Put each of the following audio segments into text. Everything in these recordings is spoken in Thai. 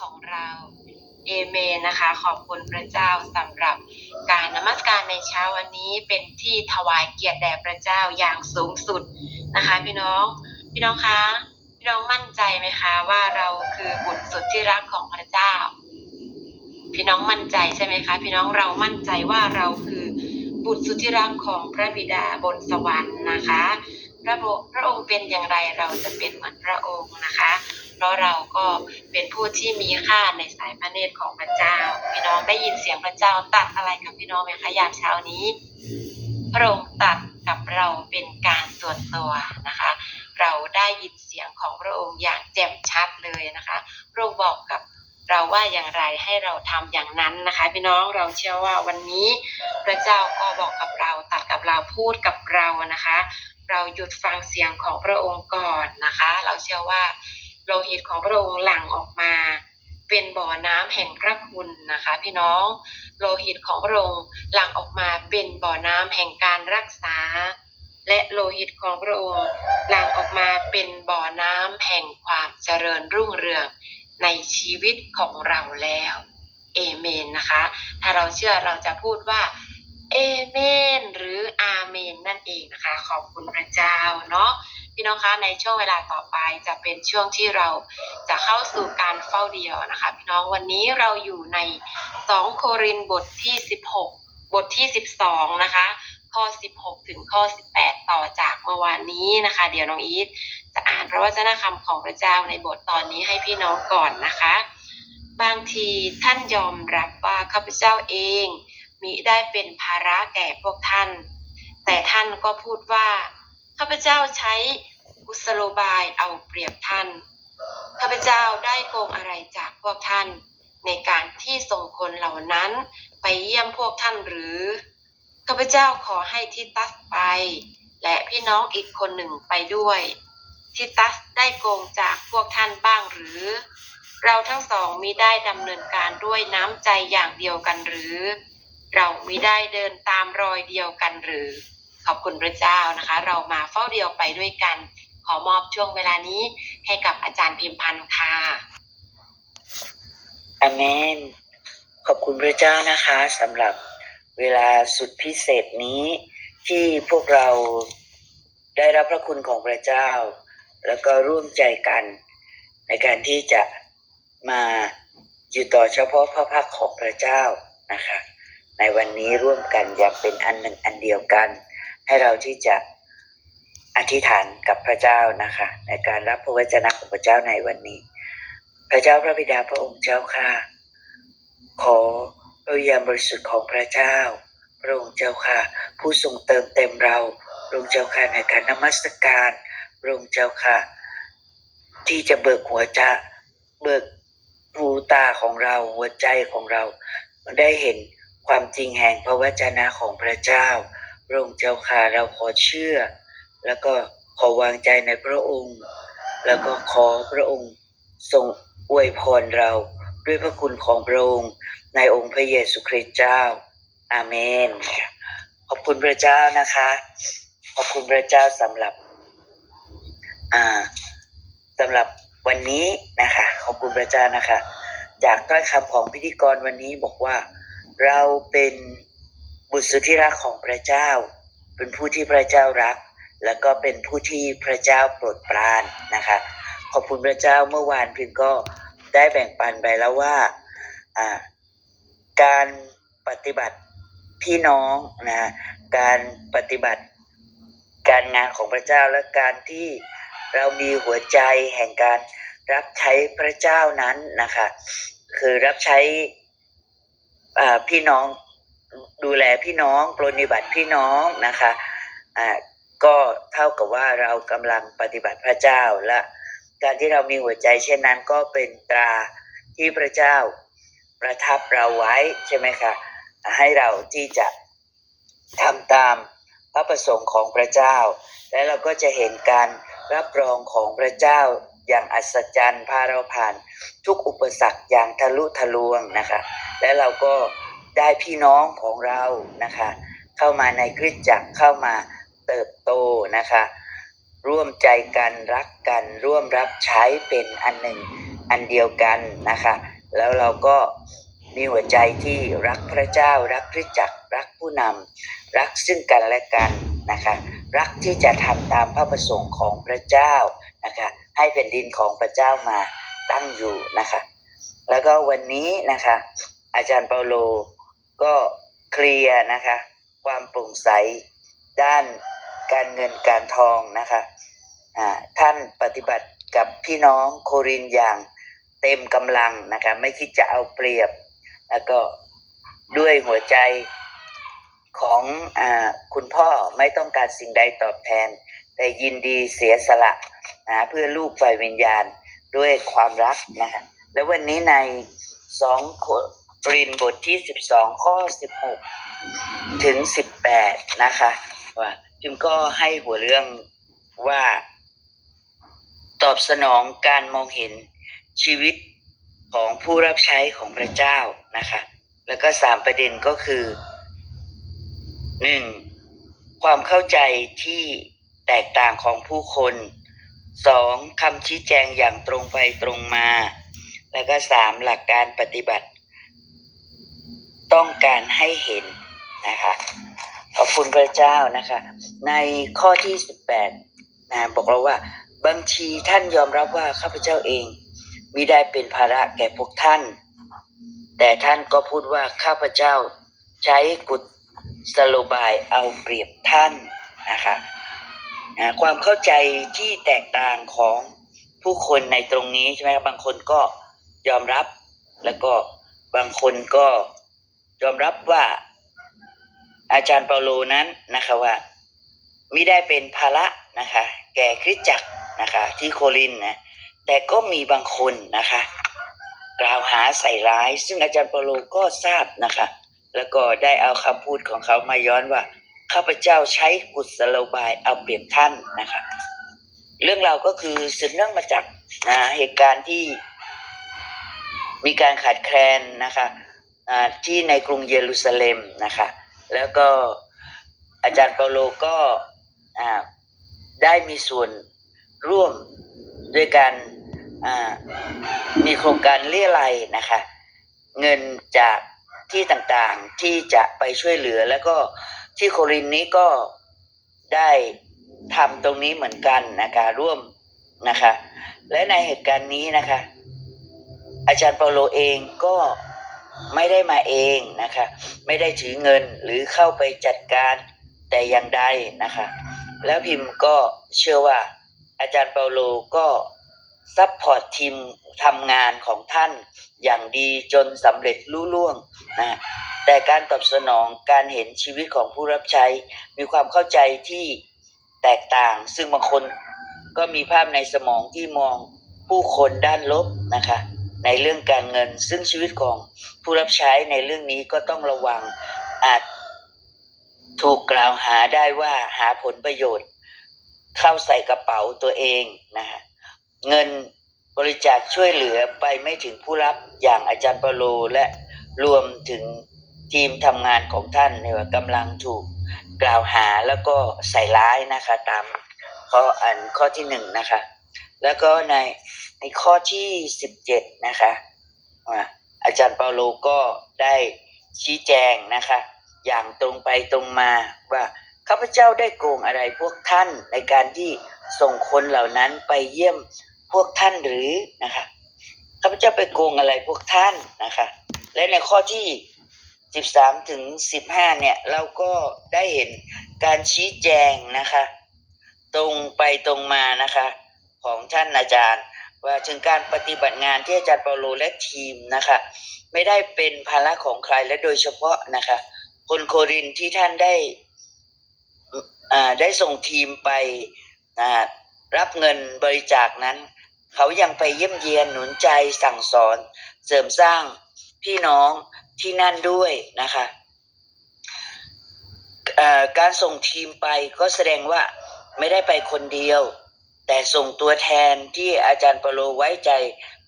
ของเราเอเมนนะคะ ขอบคุณพระเจ้าสำหรับการนมัสการในเช้าวันนี้เป็นที่ถวายเกียรติแด่พระเจ้าอย่างสูงสุดนะคะ พี่น้องพี่น้องคะพี่น้องมั่นใจไหมคะว่าเราคือบุตรสุดที่รักของพระเจ้า พี่น้องมั่นใจใช่ไหมคะ พี่น้องเรามั่นใจว่าเราคือบุตรสุดที่รักของพระบิดาบนสวรรค์นะคะ พระบพระองค์เป็นอย่างไรเราจะเป็นเหมือนพระองค์นะคะ เพราะเราก็เป็นผู้ที่มีค่าในสายพระเนตรของพระเจ้า พี่น้องได้ยินเสียงพระเจ้าตัดอะไรกับพี่น้องไหมคะยามเช้านี้ พระองค์ตัดกับเราเป็นการส่วนตัวนะคะ เราได้ยินเสียงของพระองค์อย่างแจ่มชัดเลยนะคะพระองค์บอกกับเราว่าอย่างไรให้เราทำอย่างนั้นนะคะ พี่น้องเราเชื่อว่าวันนี้พระเจ้าก็บอกกับเราตัดกับเราพูดกับเรานะคะ เราหยุดฟังเสียงของพระองค์ก่อนนะคะ เราเชื่อว่า โลหิตของพระองค์หลั่งออกมา เป็นบ่อน้ำแห่งพระคุณนะคะ พี่น้องโลหิตของพระองค์หลั่งออกมาเป็นบ่อน้ำแห่งการรักษา และโลหิตของพระองค์หลั่งออกมาเป็นบ่อน้ำแห่งความเจริญรุ่งเรืองในชีวิตของเราแล้วเอเมนนะคะ ถ้าเราเชื่อเราจะพูดว่า เอเมน หรืออาเมนนั่นเองนะคะ ขอบคุณพระเจ้าเนาะพี่น้องคะในช่วงเวลาต่อไปจะเป็นช่วงที่เราจะเข้าสู่การเฝ้าเดียวนะคะ พี่น้องวันนี้เราอยู่ใน 2 โครินบทที่ 16 บทที่ 12 นะคะ ข้อ 16 ถึงข้อ 18 ต่อจากเมื่อวานนี้นะคะ เดี๋ยวน้องอีทจะอ่านพระวจนะคำของพระเจ้าในบทตอนนี้ให้พี่น้องก่อนนะคะ บางทีท่านยอมรับว่าข้าพเจ้าเอง มิได้เป็นภาระแก่พวกท่าน แต่ท่านก็พูดว่าข้าพเจ้าใช้กุศโลบายเอาเปรียบท่านข้าพเจ้าได้โกงอะไรจากพวกท่าน ในการที่ส่งคนเหล่านั้นไปเยี่ยมพวกท่านหรือข้าพเจ้าขอให้ทิตัสไป และพี่น้องอีกคนหนึ่งไปด้วยทิตัสได้โกงจากพวกท่านบ้างหรือ เราทั้งสองมิได้ดำเนินการด้วยน้ำใจอย่างเดียวกันหรือ เรามิได้เดินตามรอยเดียวกันหรือ ขอบคุณพระเจ้านะคะ เรามาเฝ้าเดียวไปด้วยกัน ขอมอบช่วงเวลานี้ให้กับอาจารย์พิมพันธ์ค่ะอาเมน ขอบคุณพระเจ้านะคะสำหรับเวลาสุดพิเศษนี้ ที่พวกเราได้รับพระคุณของพระเจ้า แล้วก็ร่วมใจกัน ในการที่จะมาอยู่ต่อเฉพาะพระพักของพระเจ้านะคะ ในวันนี้ร่วมกันอย่างเป็นอันหนึ่งอันเดียวกัน ให้เราที่จะอธิษฐานกับพระเจ้านะคะ ในการรับพระวจนะของพระเจ้าในวันนี้ พระเจ้าพระบิดาพระองค์เจ้าค่ะ ขอพระวิญญาณบริสุทธิ์ของพระเจ้า พระองค์เจ้าค่ะ ผู้ทรงเติมเต็มเราพระองค์เจ้าค่ะในการนมัสการพระองค์เจ้าค่ะ ที่จะเบิกหัวใจเบิกหูตาของเราหัวใจของเราได้เห็น ความจริงแห่งพระวจนะของพระเจ้าพระองค์เจ้าค่ะเราขอเชื่อ แล้วก็ขอวางใจในพระองค์ แล้วก็ขอพระองค์ทรงอวยพรเราด้วยพระคุณของพระองค์ในองค์พระเยซูคริสต์เจ้า อาเมน ขอบคุณพระเจ้านะคะ ขอบคุณพระเจ้าสำหรับอ่าสำหรับวันนี้นะคะ ขอบคุณพระเจ้านะคะ จากถ้อยคำของพิธีกรวันนี้บอกว่า เราเป็นบุตรสุดที่รักของพระเจ้า เป็นผู้ที่พระเจ้ารัก แล้วก็เป็นผู้ที่พระเจ้าโปรดปรานนะคะ ขอบคุณพระเจ้าเมื่อวานพิมก็ได้แบ่งปันไปแล้วว่าการปฏิบัติพี่น้องนะการปฏิบัติการงานของพระเจ้าและการที่เรามีหัวใจแห่งการรับใช้พระเจ้านั้นนะคะ คือรับใช้ พี่น้องดูแลพี่น้องปรนิบัติพี่น้องนะคะอ่าก็เท่ากับว่าเรากำลังปฏิบัติพระเจ้าและการที่เรามีหัวใจเช่นนั้นก็เป็นตราที่พระเจ้าประทับเราไว้ใช่ไหมคะให้เราที่จะทำตามพระประสงค์ของพระเจ้า และเราก็จะเห็นการรับรองของพระเจ้า อย่างอัศจรรย์พาเราผ่านทุกอุปสรรคอย่างทะลุทะลวงนะคะ และเราก็ได้พี่น้องของเรานะคะ เข้ามาในคริสตจักรเข้ามาเติบโตนะคะ ร่วมใจกันรักกัน ร่วมรับใช้เป็นอันหนึ่งอันเดียวกันนะคะ แล้วเราก็มีหัวใจที่รักพระเจ้า รักคริสตจักรรักผู้นำรักซึ่งกันและกันนะคะ รักที่จะทำตามพระประสงค์ของพระเจ้านะคะ ให้แผ่นดินของพระเจ้ามาตั้งอยู่นะคะ แล้วก็วันนี้นะคะ อาจารย์เปาโลก็เคลียร์นะคะ ความโปร่งใสด้านการเงินการทองนะคะอ่าท่านปฏิบัติกับพี่น้องโครินอย่างเต็มกำลังนะคะ ไม่คิดจะเอาเปรียบ แล้วก็ด้วยหัวใจของอคุณพ่อไม่ต้องการสิ่งใดตอบแทน แต่ยินดีเสียสละ นะเพื่อลูกฝ่ายวิญญาณด้วยความรักนะคะแล้ววันนี้ในสองโครินบทที่สิบสองข้อสิบหกถึงสิบแปดนะคะว่าจึงก็ให้หัวเรื่องว่า ตอบสนองการมองเห็นชีวิตของผู้รับใช้ของพระเจ้านะคะ แล้วก็สามประเด็นก็คือหนึ่งความเข้าใจที่แตกต่างของผู้คน สองคำชี้แจงอย่างตรงไปตรงมา แล้วก็สามหลักการปฏิบัติ ต้องการให้เห็นนะคะขอบคุณพระเจ้านะคะ ในข้อที่สิบแปดนะบอกเราว่าบางทีท่านยอมรับว่าข้าพเจ้าเองมิได้เป็นภาระแก่พวกท่าน แต่ท่านก็พูดว่าข้าพเจ้าใช้กุศโลบายเอาเปรียบท่านนะคะ ความเข้าใจที่แตกต่างของผู้คนในตรงนี้ใช่ไหมครับบางคนก็ยอมรับแล้วก็บางคนก็ยอมรับว่าอาจารย์เปาโลนั้นนะคะว่าไมิได้เป็นภาระนะคะ แก่คริสตจักรนะคะ ที่โครินนะแต่ก็มีบางคนนะคะ กล่าวหาใส่ร้าย ซึ่งอาจารย์เปาโลก็ทราบนะคะ แล้วก็ได้เอาคำพูดของเขามาย้อนว่า ข้าพเจ้าใช้กุศโลบายเอาเปรียบท่านนะคะเรื่องราวก็คือสืบเนื่องมาจากนะเหตุการณ์ที่มีการขาดแคลนนะคะที่ในกรุงเยรูซาเล็มนะคะ แล้วก็อาจารย์เปาโลก็ได้มีส่วนร่วมด้วยการมีโครงการเรียอะไรยนะคะ เงินจากที่ต่างๆที่จะไปช่วยเหลือแล้วก็ ที่โครินนี้ก็ได้ทำตรงนี้เหมือนกันนะคะร่วมนะคะ และในเหตุการณ์นี้นะคะ อาจารย์เปาโลเองก็ไม่ได้มาเองนะคะ ไม่ได้ถือเงินหรือเข้าไปจัดการแต่อย่างใดนะคะ แล้วพิมพ์ก็เชื่อว่าอาจารย์เปาโลก็ ซัพพอร์ตทีมทำงานของท่านอย่างดีจนสำเร็จลุล่วงนะแต่การตอบสนองการเห็นชีวิตของผู้รับใช้ มีความเข้าใจที่แตกต่าง ซึ่งบางคนก็มีภาพในสมองที่มองผู้คนด้านลบนะคะในเรื่องการเงิน ซึ่งชีวิตของผู้รับใช้ในเรื่องนี้ก็ต้องระวังอาจถูกกล่าวหาได้ว่าหาผลประโยชน์ เข้าใส่กระเป๋าตัวเองนะฮะ เงินบริจาคช่วยเหลือไปไม่ถึงผู้รับอย่างอาจารย์เปาโลและรวมถึงทีมทำงานของท่านเนี่ยกำลังถูกกล่าวหาแล้วก็ใส่ร้ายนะคะ ตามข้ออันข้อที่หนึ่งนะคะ แล้วก็ในในข้อที่สิบเจ็ดนะคะอาจารย์เปาโลก็ได้ชี้แจงนะคะ อย่างตรงไปตรงมาว่าข้าพเจ้าได้โกงอะไรพวกท่านในการที่ส่งคนเหล่านั้นไปเยี่ยม พวกท่านหรือนะคะข้าพเจ้าไปโกงอะไรพวกท่านนะคะ และในข้อที่สิบสามถึงสิบห้าเนี่ย เราก็ได้เห็นการชี้แจงนะคะ ตรงไปตรงมานะคะ ของท่านอาจารย์ ว่าถึงการปฏิบัติงานที่อาจารย์เปาโลและทีมนะคะ ไม่ได้เป็นภาระของใครและโดยเฉพาะนะคะ คนโครินที่ท่านได้อ่าได้ส่งทีมไปรับเงินบริจาคนั้น เขายังไปเยี่ยมเยียนหนุนใจสั่งสอน เสริมสร้างพี่น้องที่นั่นด้วยนะคะการส่งทีมไปก็แสดงว่าไม่ได้ไปคนเดียว แต่ส่งตัวแทนที่อาจารย์ปโลไว้ใจ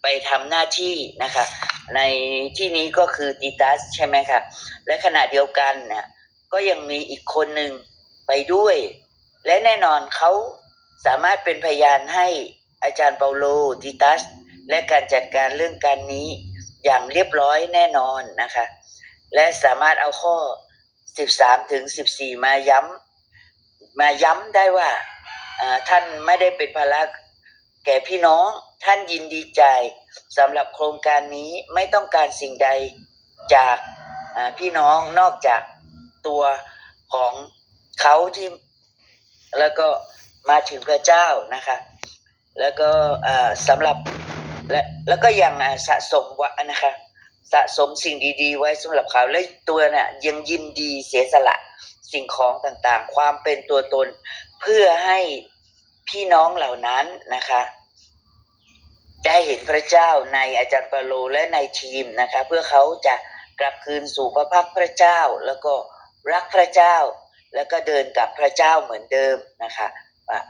ไปทำหน้าที่นะคะ ในที่นี้ก็คือติตัสใช่ไหมคะและขณะเดียวกันเนี่ยก็ยังมีอีกคนหนึ่งไปด้วย และแน่นอนเขาสามารถเป็นพยานให้ อาจารย์เปาโลติตัส และการจัดการเรื่องการนี้อย่างเรียบร้อยแน่นอนนะคะ และสามารถเอาข้อ 13 ถึง 14 มาย้ำมาย้ำได้ว่าท่านไม่ได้เป็นภาระแก่พี่น้องท่านยินดีใจสำหรับโครงการนี้ไม่ต้องการสิ่งใดจากพี่น้องนอกจากตัวของเขาที่แล้วก็มาถึงพระเจ้านะคะ แล้วก็อ่าสำหรับและแล้วก็ยังอ่าสะสมวะนะคะ สะสมสิ่งดีๆ ไว้สำหรับเขาและตัวน่ะยังยินดีเสียสละสิ่งของต่างๆ ความเป็นตัวตนเพื่อให้พี่น้องเหล่านั้นนะคะได้เห็นพระเจ้าในอาจารย์เปาโลและในทีมนะคะ เพื่อเขาจะกลับคืนสู่พระพักพระเจ้า แล้วก็รักพระเจ้า แล้วก็เดินกับพระเจ้าเหมือนเดิมนะคะ ว่า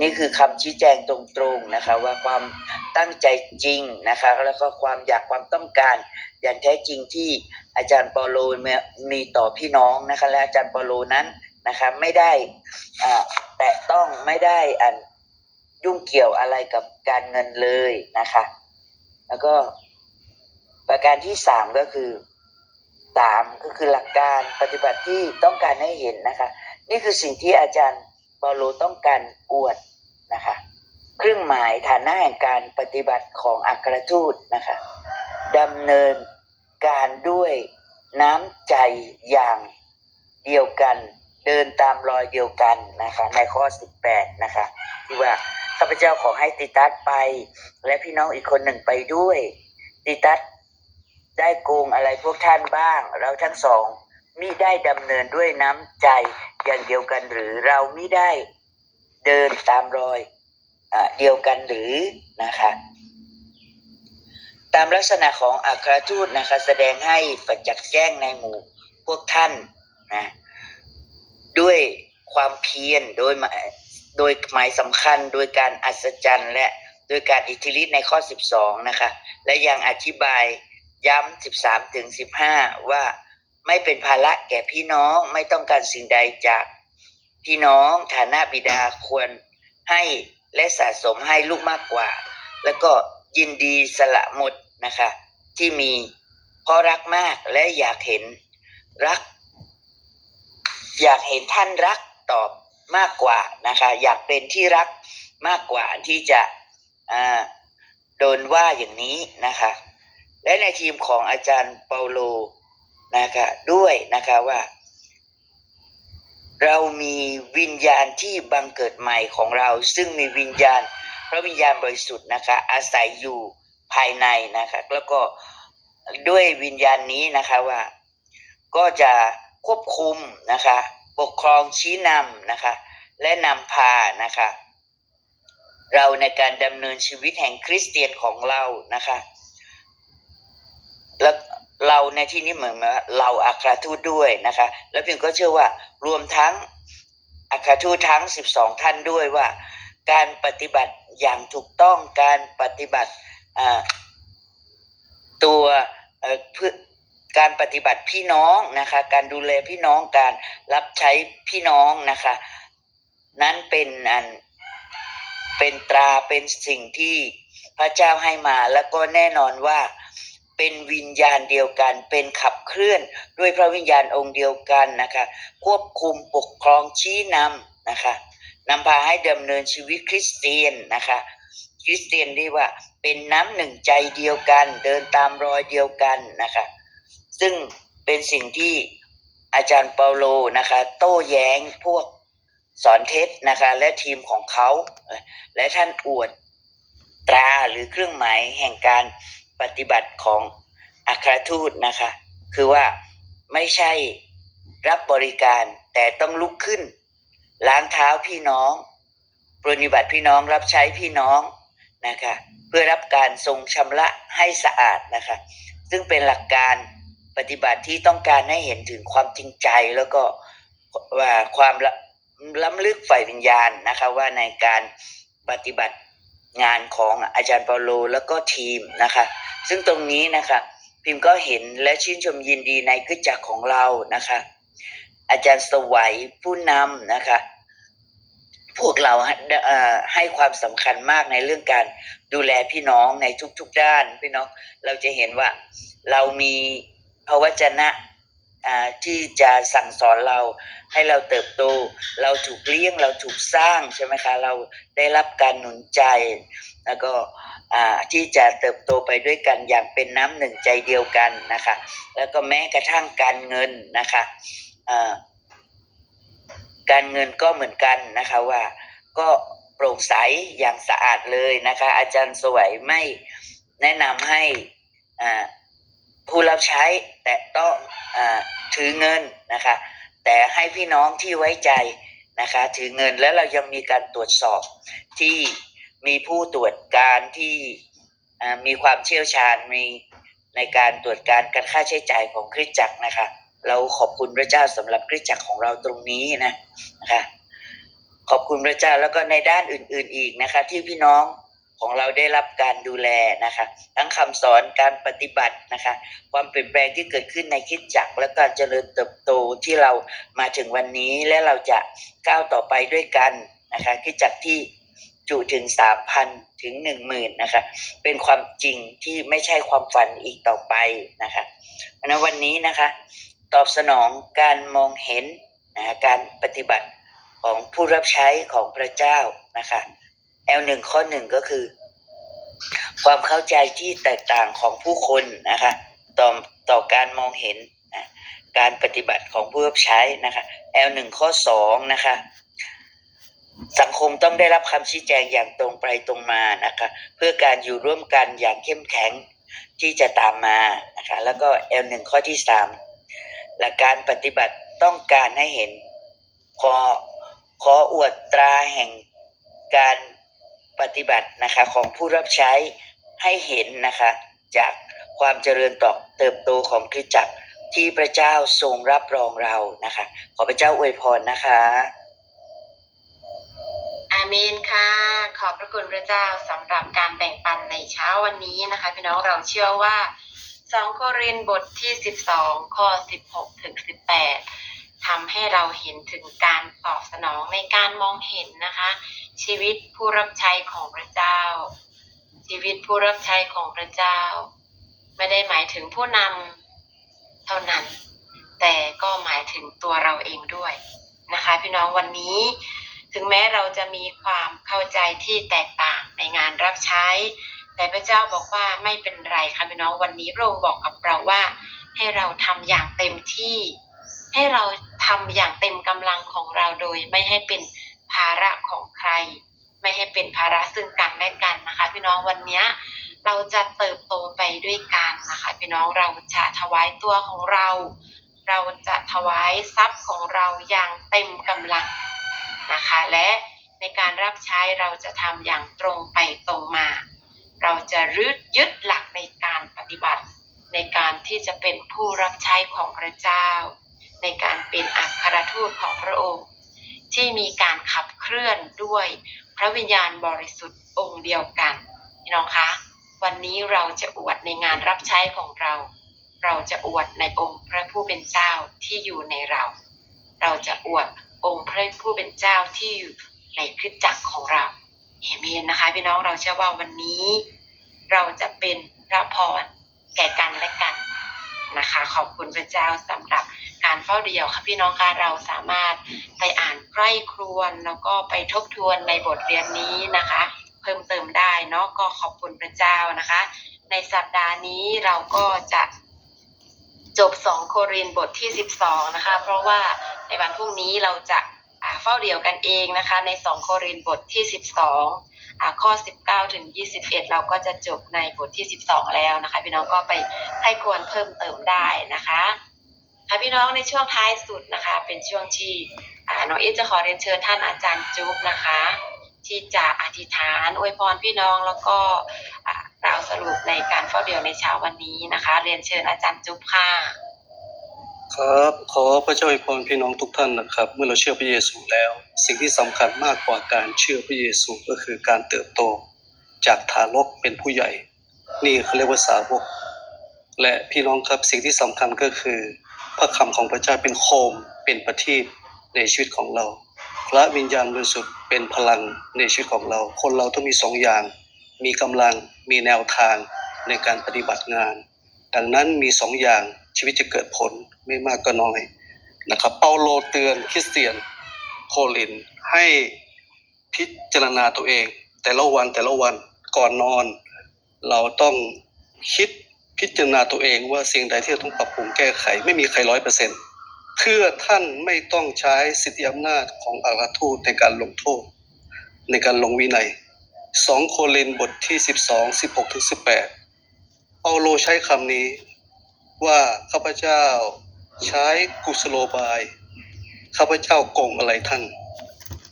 นี่คือคำชี้แจงตรงๆนะคะ ว่าความตั้งใจจริงนะคะ แล้วก็ความอยากความต้องการ อย่างแท้จริงที่อาจารย์ปาโลมีต่อพี่น้องนะคะและอาจารย์ปาโลนั้นนะคะไม่ได้แตะต้องไม่ได้อันยุ่งเกี่ยวอะไรกับการเงินเลยนะคะ แล้วก็ประการที่สามก็คือสามก็คือหลักการปฏิบัติที่ต้องการให้เห็นนะคะ นี่คือสิ่งที่อาจารย์ เปาโลต้องการอวดนะคะ เครื่องหมายฐานะแห่งการปฏิบัติของอัครทูตนะคะดำเนินการด้วยน้ำใจอย่างเดียวกันเดินตามรอยเดียวกันนะคะ ในข้อ 18 นะคะ ที่ว่าข้าพเจ้าขอให้ติตัสไป และพี่น้องอีกคนหนึ่งไปด้วย ติตัสได้โกงอะไรพวกท่านบ้าง เราทั้งสอง มิได้ดำเนินด้วยน้ำใจอย่างเดียวกันหรือเรามิได้เดินตามรอยอ่าเดียวกันหรือนะคะ ตามลักษณะของอัครทูตนะคะ แสดงให้ประจักษ์แจ้งในหมู่พวกท่านนะด้วยความเพียรโดยหมายโดยหมายสำคัญโดยการอัศจรรย์ และโดยการอิทธิฤทธิ์ในข้อ 12 นะคะ และยังอธิบายย้ำ 13 ถึง 15 ว่า ไม่เป็นภาระแก่พี่น้องไม่ต้องการสิ่งใดจากพี่น้องฐานะบิดาควรให้และสะสมให้ลูกมากกว่า แล้วก็ยินดีสละหมดนะคะ ที่มีเพราะรักมากและอยากเห็นรัก อยากเห็นท่านรักตอบมากกว่านะคะ อยากเป็นที่รักมากกว่าที่จะโดนว่าอย่างนี้นะคะ และในทีมของอาจารย์เปาโล นะคะด้วยนะคะว่า เรามีวิญญาณที่บังเกิดใหม่ของเรา ซึ่งมีวิญญาณพระวิญญาณบริสุทธิ์นะคะ อาศัยอยู่ภายในนะคะแล้วก็ด้วยวิญญาณนี้นะคะว่า ก็จะควบคุมนะคะ ปกครองชี้นำนะคะ และนำพานะคะ เราในการดำเนินชีวิตแห่งคริสเตียนของเรานะคะ แล้ว เราในที่นี้เหมือนว่าเราอัครทูตด้วยนะคะ แล้วพิมก็เชื่อว่ารวมทั้งอัครทูตทั้ง 12 ท่านด้วยว่า การปฏิบัติอย่างถูกต้องการปฏิบัติตัวเอ่อเพื่อการปฏิบัติพี่น้องนะคะ การดูแลพี่น้องการรับใช้พี่น้องนะคะ นั้นเป็นอันเป็นตราเป็นสิ่งที่พระเจ้าให้มาแล้วก็แน่นอนว่า เป็นวิญญาณเดียวกัน เป็นขับเคลื่อนด้วยพระวิญญาณองค์เดียวกันนะคะ ควบคุมปกครองชี้นำนะคะนำพาให้ดำเนินชีวิตคริสเตียนนะคะ คริสเตียนเรียกว่าเป็นน้ำหนึ่งใจเดียวกัน เดินตามรอยเดียวกันนะคะ ซึ่งเป็นสิ่งที่อาจารย์เปาโลนะคะ โต้แย้งพวกสอนเท็จนะคะ และทีมของเขา และท่านอวดตราหรือเครื่องหมายแห่งการ ปฏิบัติของอัครทูตนะคะ คือว่าไม่ใช่รับบริการแต่ต้องลุกขึ้น ล้างเท้าพี่น้องปรนิบัติพี่น้องรับใช้พี่น้องนะคะ เพื่อรับการทรงชำระให้สะอาดนะคะ ซึ่งเป็นหลักการปฏิบัติที่ต้องการให้เห็นถึงความจริงใจแล้วก็ว่าความล้ำลึกฝ่ายวิญญาณนะคะว่าในการปฏิบัติ งานของอาจารย์เปาโลแล้วก็ทีมนะคะ ซึ่งตรงนี้นะคะพิมพ์ก็เห็นและชื่นชมยินดีในคริสตจักรของเรานะคะ อาจารย์สวัยผู้นำนะคะ พวกเราให้ความสำคัญมากในเรื่องการดูแลพี่น้องในทุกๆด้านพี่น้องเราจะเห็นว่าเรามีพระวจนะ ที่จะสั่งสอนเราให้เราเติบโต เราถูกเลี้ยงเราถูกสร้างใช่ไหมคะ เราได้รับการหนุนใจ แล้วก็ที่จะเติบโตไปด้วยกันอย่างเป็นน้ำหนึ่งใจเดียวกันนะคะ แล้วก็แม้กระทั่งการเงินนะคะการเงินก็เหมือนกันนะคะว่าก็โปร่งใสอย่างสะอาดเลยนะคะ อาจารย์สวัยไม่แนะนำให้อ่า ผู้รับใช้แต่ต้องอถือเงินนะคะ แต่ให้พี่น้องที่ไว้ใจนะคะ ถือเงินแล้วเรายังมีการตรวจสอบที่มีผู้ตรวจการที่มีความเชี่ยวชาญมีในการตรวจการการค่าใช้จ่ายของคริสตจักรนะคะ เราขอบคุณพระเจ้าสำหรับคริสตจักรของเราตรงนี้นะนะคะ ขอบคุณพระเจ้าแล้วก็ในด้านอื่น ๆ อีกนะคะ ที่พี่น้อง ของเราได้รับการดูแลนะคะ ทั้งคำสอนการปฏิบัตินะคะ ความเปลี่ยนแปลงที่เกิดขึ้นในคิดจักรและการเจริญเติบโตที่เรามาถึงวันนี้และเราจะก้าวต่อไปด้วยกันนะคะคิดจักรที่จุถึงสามพันถึงหนึ่งหมื่นนะคะ เป็นความจริงที่ไม่ใช่ความฝันอีกต่อไปนะคะเพราะนั้นวันนี้นะคะ ตอบสนองการมองเห็นนะะการปฏิบัติของผู้รับใช้ของพระเจ้านะคะ L หนึ่งข้อหนึ่งก็คือ ความเข้าใจที่แตกต่างของผู้คนนะคะต่อต่อการมองเห็นนะการปฏิบัติของผู้รับใช้นะคะ L หนึ่งข้อสองนะคะสังคมต้องได้รับคำชี้แจงอย่างตรงไปตรงมานะคะ เพื่อการอยู่ร่วมกันอย่างเข้มแข็งที่จะตามมานะคะแล้วก็ L หนึ่งข้อที่สามหลักการปฏิบัติต้องการให้เห็นขอขออวดตราแห่งการ ปฏิบัตินะคะของผู้รับใช้ให้เห็นนะคะจากความเจริญต่อเติบโตของคริสตจักรที่พระเจ้าทรงรับรองเรานะคะ ขอพระเจ้าอวยพรนะคะอาเมนค่ะ ขอบพระคุณพระเจ้าสำหรับการแบ่งปันในเช้าวันนี้นะคะ พี่น้องเราเชื่อว่า 2 โครินบทที่ 12 ข้อ 16 ถึง 18 ทำให้เราเห็นถึงการตอบสนองในการมองเห็นนะคะ ชีวิตผู้รับใช้ของพระเจ้า ชีวิตผู้รับใช้ของพระเจ้า ไม่ได้หมายถึงผู้นำเท่านั้น แต่ก็หมายถึงตัวเราเองด้วยนะคะ พี่น้องวันนี้ ถึงแม้เราจะมีความเข้าใจที่แตกต่างในงานรับใช้ แต่พระเจ้าบอกว่าไม่เป็นไรค่ะพี่น้องวันนี้พระองค์บอกกับเราว่า ให้เราทำอย่างเต็มที่ ให้เรา ทำอย่างเต็มกำลังของเราโดย ไม่ให้เป็นภาระของใคร ไม่ให้เป็นภาระซึ่งกันและกันนะคะ พี่น้องวันนี้เราจะเติบโตไปด้วยกันนะคะ พี่น้องเราจะถวายตัวของเรา เราจะถวายทรัพย์ของเราอย่างเต็มกำลังนะคะ และในการรับใช้เราจะทำอย่างตรงไปตรงมา เราจะรึดยึดหลักในการปฏิบัติ ในการที่จะเป็นผู้รับใช้ของพระเจ้า ในการเป็นอัครทูตของพระองค์ ที่มีการขับเคลื่อนด้วยพระวิญญาณบริสุทธิ์องค์เดียวกันพี่น้องคะ วันนี้เราจะอวดในงานรับใช้ของเรา เราจะอวดในองค์พระผู้เป็นเจ้าที่อยู่ในเรา เราจะอวดองค์พระผู้เป็นเจ้าที่อยู่ในคริสตจักรของเราเอเมนนะคะพี่น้องเราเชื่อว่าวันนี้ เราจะเป็นพระพรแก่กันและกันนะคะ ขอบคุณพระเจ้าสำหรับ การเฝ้าเดียวค่ะพี่น้องคะเราสามารถไปอ่านใกล้ครวน แล้วก็ไปทบทวนในบทเรียนนี้นะคะ เพิ่มเติมได้เนาะก็ขอบคุณพระเจ้านะคะ ในสัปดาห์นี้เราก็จะจบ 2 โครินบทที่ 12 นะคะ เพราะว่าในวันพรุ่งนี้เราจะเฝ้าเดี่ยวกันเองนะคะ ใน 2 โครินบทที่ 12อ่าข้อ 19 ถึง 21 เราก็จะจบในบทที่ 12 แล้วนะคะ พี่น้องก็ไปให้ควรเพิ่มเติมได้นะคะ ค่ะพี่น้องในช่วงท้ายสุดนะคะ เป็นช่วงที่น้องเอจะขอเรียนเชิญท่านอาจารย์จุ๊บนะคะ ที่จะอธิษฐานอวยพรพี่น้องแล้วก็อ่ากล่าวสรุปในการเฝ้าเดี่ยวในเช้าวันนี้นะคะ เรียนเชิญอาจารย์จุ๊บค่ะ ครับขอพระเจ้าอวยพรพี่น้องทุกท่านนะครับ เมื่อเราเชื่อพระเยซูแล้ว สิ่งที่สำคัญมากกว่าการเชื่อพระเยซูก็คือการเติบโต จากทารกเป็นผู้ใหญ่ นี่เขาเรียกว่าสาวก และพี่น้องครับสิ่งที่สำคัญก็คือ พระคำของพระเจ้าเป็นโคมเป็นประทีปในชีวิตของเรา พระวิญญาณบริสุทธิ์เป็นพลังในชีวิตของเรา คนเราต้องมีสองอย่าง มีกำลังมีแนวทางในการปฏิบัติงาน ดังนั้นมีสองอย่างชีวิตจะเกิดผลไม่มากก็น้อยนะครับเปาโลเตือนคริสเตียนโคลินให้พิจารณาตัวเอง แต่ละวันแต่ละวันก่อนนอน เราต้องคิด พิจารณาตัวเองว่าสิ่งใดที่เราต้องปรับปรุงแก้ไข ไม่มีใครร้อยเปอร์เซ็นต์เพื่อท่านไม่ต้องใช้สิทธิอำนาจของอาราทูตในการลงโทษ ในการลงวินัยสองโครินบทที่สิบสองสิบหกถึงสิบแปดเปาโลใช้คำนี้ว่าข้าพเจ้าใช้กุศโลบาย ข้าพเจ้าโกงอะไรท่าน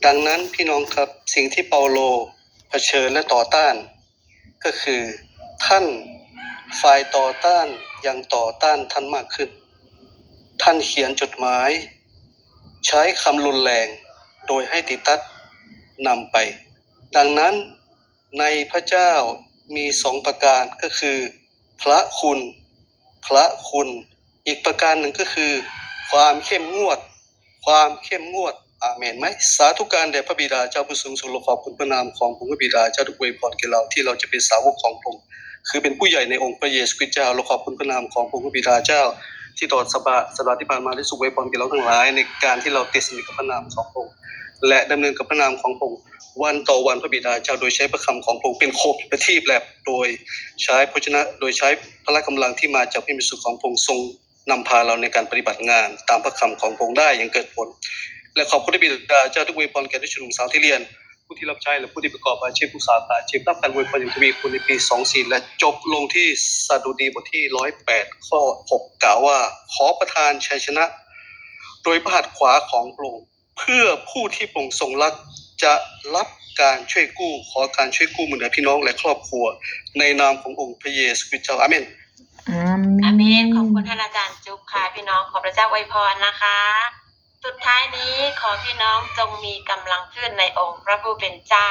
ดังนั้นพี่น้องครับสิ่งที่เปาโลเผชิญและต่อต้าน ก็คือท่าน ฝ่ายต่อต้านยังต่อต้านท่านมากขึ้น ท่านเขียนจดหมาย ใช้คำรุนแรงโดยให้ติตัสนำไป ดังนั้นในพระเจ้ามีสองประการก็คือ พระคุณ พระคุณ อีกประการหนึ่งก็คือ ความเข้มงวด ความเข้มงวดอาเมนไหมสาธุการแด่พระบิดาเจ้าผู้สูงสุดเราขอบคุณพระนามของพระบิดาเจ้าทุกเวยพรแก่เราที่เราจะเป็นสาวกของพระองค์ คือเป็นผู้ใหญ่ในองค์พระเยซูคริสต์เจ้าเราขอบคุณพระนามของพระบิดาเจ้า ที่ตลอดสัปดาห์สัปดาห์ที่ผ่านมาได้สุขเวยพรแก่เราทั้งหลาย ในการที่เราติดสนิทกับพระนามของพระองค์และดำเนินกับพระนามของพระองค์วันต่อวันพระบิดาเจ้าโดยใช้พระคำของพระองค์เป็นโคมประทีปและโดยใช้พระชนะโดยใช้พละกำลังที่มาจากพระมิสุขของพระองค์ทรงนำพาเราในการปฏิบัติงาน ตามพระคำของพระองค์ได้อย่างเกิดผล และขอบคุณพระบิดาเจ้าทุกเวยพรแก่ทุกชนุมสาวที่เรียน ผู้ที่รับใช้และผู้ที่ประกอบอาชีพผู้สาขาอาชีพรับการอวยพรอย่างทวีคูณในปี 24 และจบลงที่สดุดีบทที่ 108 ข้อ 6 กล่าวว่า ขอประทานชัยชนะ โดยพระหัตถ์ขวาของพระองค์เพื่อผู้ที่พระองค์ทรงรักจะรับการช่วยกู้ขอการช่วยกู้มือเหนือพี่น้องและครอบครัว ในนามขององค์พระเยซูคริสต์เจ้าอาเมนอาเมนอาเมน ขอบคุณท่านอาจารย์จุ๊บค่ะ พี่น้องขอพระเจ้าอวยพรนะคะ สุดท้ายนี้ขอพี่น้องจงมีกำลังขึ้นในองค์พระผู้เป็นเจ้า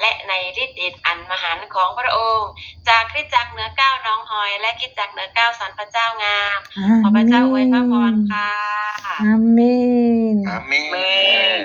และในฤทธิ์เดชอันมหันต์ของพระองค์ จากคริสตจักรเหนือเก้าน้องหอย และคริสตจักรเหนือเก้าสันพระเจ้างามขอพระเจ้าอวยพระพรค่ะอาเมน อาเมน